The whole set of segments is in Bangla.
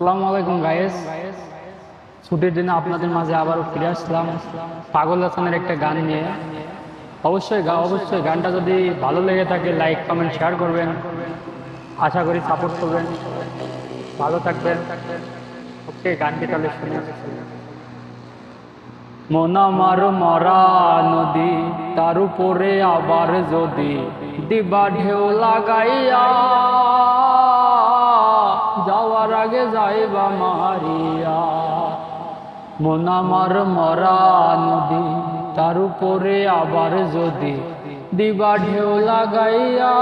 আসসালামু আলাইকুম গায়েস ছুটির দিনে আপনাদের মাঝে আবারও ফিরে আসলাম পাগল হাসানের একটা গান নিয়ে। অবশ্যই অবশ্যই গানটা যদি ভালো লেগে থাকে লাইক কমেন্ট শেয়ার করবেন। আশা করি সাপোর্ট করবেন। ভালো থাকবেন। ওকে, গানটি তাহলে শুনে মন আমার মরা নদী, তার উপরে আবার যদি দিবা ঢেউ লাগাইয়া যাওয়ার আগে যাইবা মারিয়া। মন আমার মরা নদী, তার উপরে আবার যদি দিবা ঢেউ লাগাইয়া।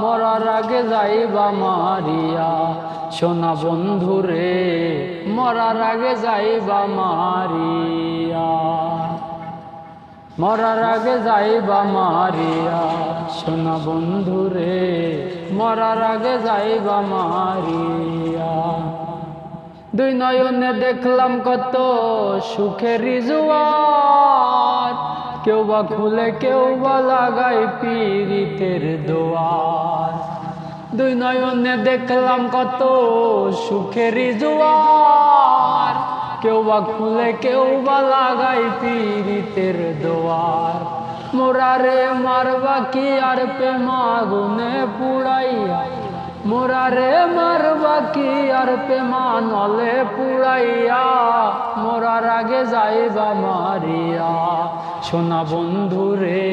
মরার আগে যাইবা মারিয়া। সোনা বন্ধুরে মরার আগে যাইবা মারিয়া। মরার আগে যাইবা মারিয়া, সোনা বন্ধুরে মরার আগে যাইবা মারিয়া। দুই নয়নে দেখলাম কত সুখের জোয়ার। কেউ বা খুলে, কেউ বা লাগাই পীড়িতের দোয়ার। দুই নয়নে দেখলাম কত সুখের জোয়ার। কেউ বা খুলে, কেউ বা লাগাই পীড়িতের দোয়ার। মোরারে মারবা কি আর প্রেমা গুনে পুড়াইয়া মোরারে মারবা কি আর প্রেমা নলে পুড়াইয়া মোরার আগে যাইবা মারিয়া সোনা বন্ধুরে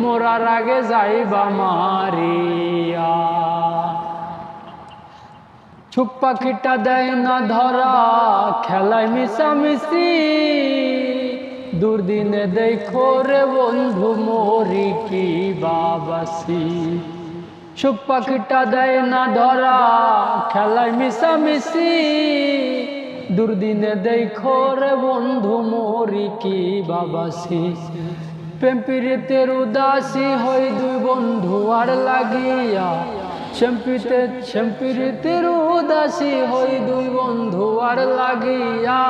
মোরার আগে যাইবা মারিয়া ছুপ পাখিটা দেয় না ধরা খেলায় মিশামিশি দুর্দিনে দেখো রে বন্ধু, মরি কি বাবাসি। সুখ পাখিটা দেয় না ধরা, খেলায় মিশামিশি। দুর্দিনে দেখো রে বন্ধু, মরি কি বাবাসি। প্রেমপিরিতের উদাসী হই দুই বন্ধু আর লাগিয়া। চেম্পিতে চেম্পিরিতের উদাসী হই দুই বন্ধু আর লাগিয়া।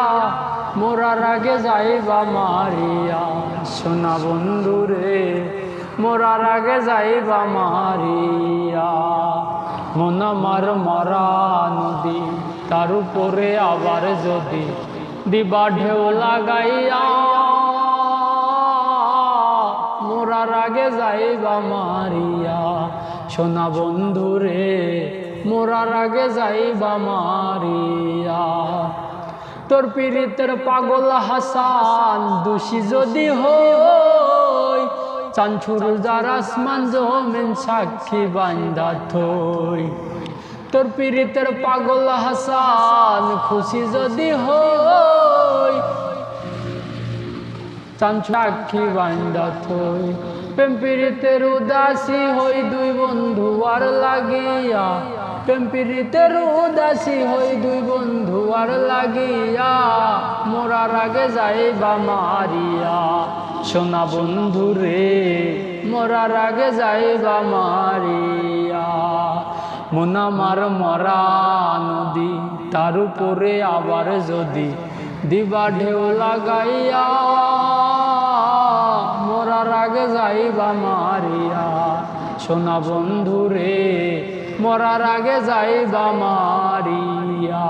মোরার আগে যাইবা মারিয়া। সোনা বন্ধু রে মোরার আগে যাইবা মারিয়া। মন আমার মরা নদী, তার উপরে আবার যদি দিবা ঢেউ লাগাইয়া। মোরার আগে যাইবা মারিয়া। সোনা বন্ধুরে, মোরার আগে যাইবা মারিয়া। তোর পীড়িতের পাগল হাসান, দোষী যদি হই, চাঞ্চুর যার আসমান জমেন সাক্ষী বান্দা থই। তোর পীড়িতের পাগল হাসান, খুশি যদি হই চাঞ্চাক্ষী বান্দা থই প্রেম পীড়িতের উদাসী হই দুই বন্ধু আর লাগিয়া। প্রেম পীড়িতের উদাসী হই দুই বন্ধু আর লাগিয়া। মোরার আগে যাইবা মারিয়া। সোনা বন্ধু রে, মোরার আগে যাইবা মারিয়া। মোনামার মরা নদী, তার উপরে আবার যদি দিবা ঢেউ লাগাইয়া। সোনা বন্ধুরে মরার আগে যাইবা মারিয়া।